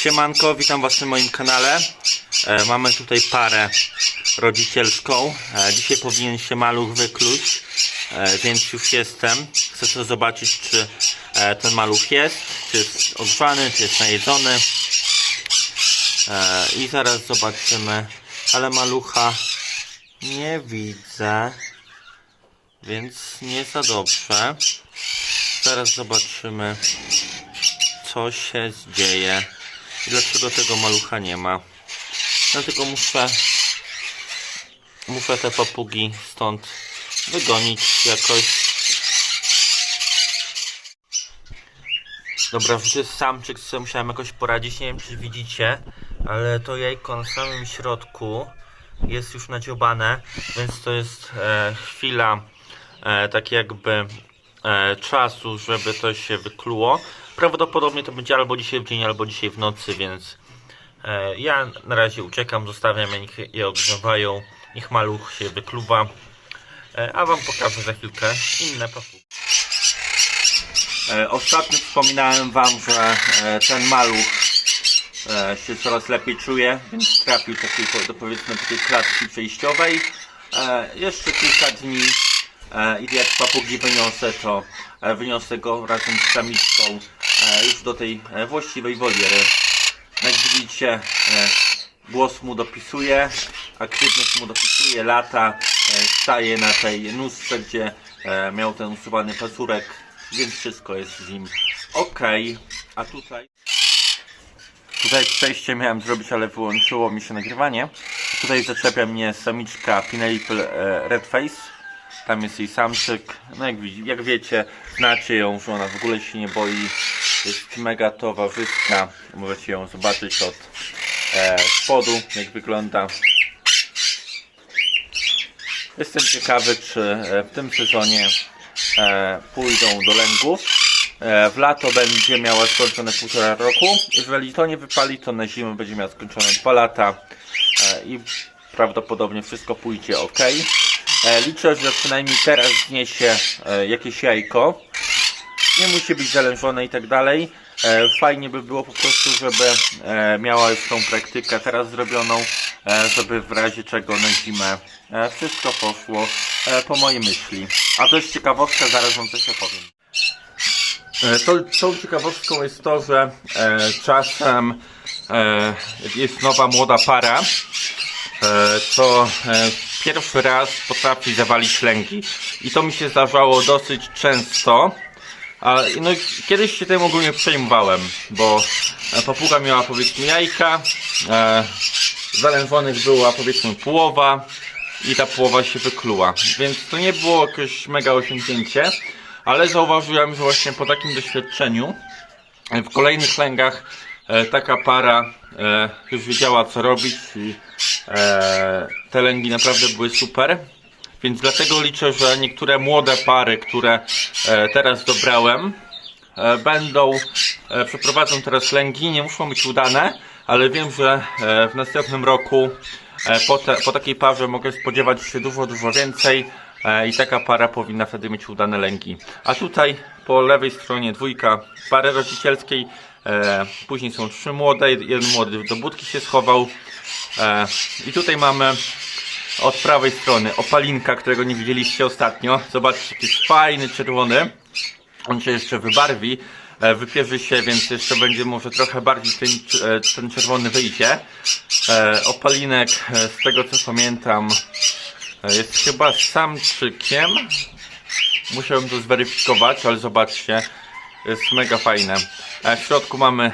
Siemanko, witam Was na moim kanale. E, mamy tutaj parę rodzicielską. E, dzisiaj powinien się maluch wykluć, e, więc już jestem. Chcę zobaczyć, czy e, ten maluch jest, czy jest ogrzany, czy jest najedzony. E, I zaraz zobaczymy, ale malucha nie widzę, więc nie za dobrze. Zaraz zobaczymy co się dzieje dlaczego tego malucha nie ma. Dlatego muszę muszę te papugi stąd wygonić jakoś. Dobra, jest samczyk, którym musiałem jakoś poradzić. Nie wiem, czy widzicie, ale to jajko na samym środku jest już nadziobane, więc to jest e, chwila e, tak jakby czasu, żeby to się wykluło. Prawdopodobnie to będzie albo dzisiaj w dzień, albo dzisiaj w nocy, więc e, ja na razie uciekam, zostawiam, niech je ogrzewają, niech maluch się wykluwa, e, a Wam pokażę za chwilkę inne papugi. E, ostatnio wspominałem Wam, że e, ten maluch e, się coraz lepiej czuje, więc trafił takiej, do powiedzmy takiej klatki przejściowej. E, jeszcze kilka dni e, i jak papugi wyniosę, to e, wyniosę go razem z samiczką e, już do tej e, właściwej woliery. Jak widzicie, e, głos mu dopisuje, aktywność mu dopisuje, lata, e, staje na tej nóżce, gdzie e, miał ten usuwany pazurek, więc wszystko jest z nim ok. A tutaj Tutaj przejście miałem zrobić, ale wyłączyło mi się nagrywanie. Tutaj zaczepia mnie samiczka Pineapple e, Red Face. Tam jest jej samczyk. No jak, jak wiecie, znacie ją, że ona w ogóle się nie boi. Jest mega towarzyska. Możecie ją zobaczyć od e, spodu, jak wygląda. Jestem ciekawy, czy e, w tym sezonie e, pójdą do lęgów. E, w lato będzie miała skończone półtora roku. Jeżeli to nie wypali, to na zimę będzie miała skończone dwa lata e, i prawdopodobnie wszystko pójdzie ok. E, liczę, że przynajmniej teraz zniesie e, jakieś jajko. Nie musi być zalężone i tak dalej. E, fajnie by było po prostu, żeby miała już tą praktykę teraz zrobioną, żeby w razie czego na zimę wszystko poszło po mojej myśli. A jest ciekawostka, zaraz wam coś opowiem. To, tą ciekawostką jest to, że czasem jest nowa młoda para, to pierwszy raz potrafi zawalić lęgi. I to mi się zdarzało dosyć często. No, kiedyś się tym ogólnie przejmowałem, bo e, papuga miała powiedzmy jajka, e, zalężonych była powiedzmy połowa i ta połowa się wykluła. Więc to nie było jakieś mega osiągnięcie, ale zauważyłem, że właśnie po takim doświadczeniu e, w kolejnych lęgach e, taka para e, już wiedziała co robić i e, te lęgi naprawdę były super. Więc dlatego liczę, że niektóre młode pary, które e, teraz dobrałem, e, będą, e, przeprowadzą teraz lęgi, nie muszą być udane, ale wiem, że w następnym roku po, te, po takiej parze mogę spodziewać się dużo, dużo więcej i taka para powinna wtedy mieć udane lęgi. A tutaj po lewej stronie dwójka pary rodzicielskiej, e, później są trzy młode, jeden młody do budki się schował e, i tutaj mamy od prawej strony opalinka, którego nie widzieliście ostatnio. Zobaczcie, jaki jest fajny, czerwony. On się jeszcze wybarwi, e, wypierzy się, więc jeszcze będzie może trochę bardziej ten, e, ten czerwony wyjdzie. E, Opalinek, e, z tego co pamiętam, e, jest chyba samczykiem. Musiałem to zweryfikować, ale zobaczcie, jest mega fajne. E, W środku mamy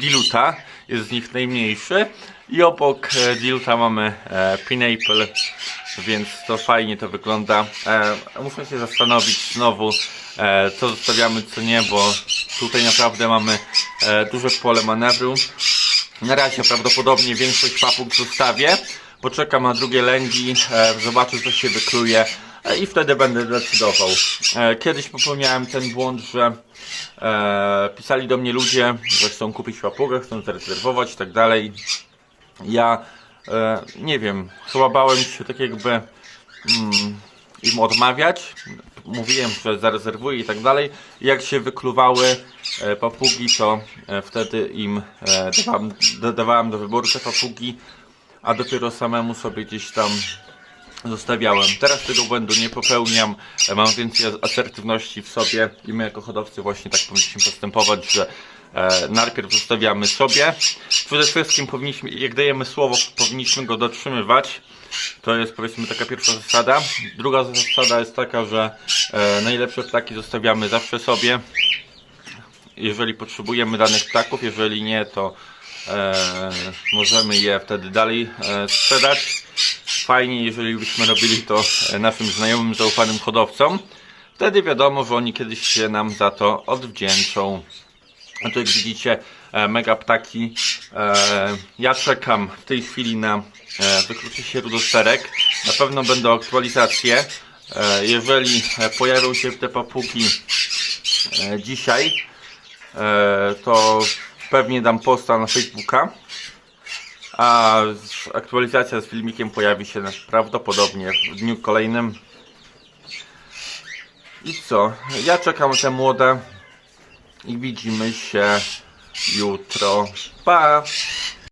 diluta, jest z nich najmniejszy. I obok e, diluta mamy e, pineapple, więc to fajnie to wygląda. E, muszę się zastanowić znowu, e, co zostawiamy, co nie, bo tutaj naprawdę mamy e, duże pole manewru. Na razie prawdopodobnie większość papug zostawię. Poczekam na drugie lęgi, e, zobaczę co się wykluje e, i wtedy będę decydował. E, kiedyś popełniałem ten błąd, że pisali do mnie ludzie, że chcą kupić papugę, chcą zarezerwować i tak dalej. Ja nie wiem, chyba bałem się tak jakby mm, im odmawiać. Mówiłem, że zarezerwuję i tak dalej. Jak się wykluwały papugi, to wtedy im dawałem, dodawałem do wyboru te papugi, a dopiero samemu sobie gdzieś tam zostawiałem. Teraz tego błędu nie popełniam, mam więcej asertywności w sobie i my jako hodowcy właśnie tak powinniśmy postępować, że e, najpierw zostawiamy sobie. Przede wszystkim powinniśmy, jak dajemy słowo, powinniśmy go dotrzymywać. To jest powiedzmy taka pierwsza zasada. Druga zasada jest taka, że e, najlepsze ptaki zostawiamy zawsze sobie. Jeżeli potrzebujemy danych ptaków, jeżeli nie, to możemy je wtedy dalej e, sprzedać. Fajnie, jeżeli byśmy robili to e, naszym znajomym, zaufanym hodowcom. Wtedy wiadomo, że oni kiedyś się nam za to odwdzięczą. A tu jak widzicie, e, mega ptaki. E, ja czekam w tej chwili na e, wyklucie się rudosterek. Na pewno będą aktualizacje. E, jeżeli e, pojawią się te papugi e, dzisiaj, e, to pewnie dam posta na Facebooka. A aktualizacja z filmikiem pojawi się prawdopodobnie w dniu kolejnym. I co? Ja czekam na te młode i widzimy się jutro. Pa!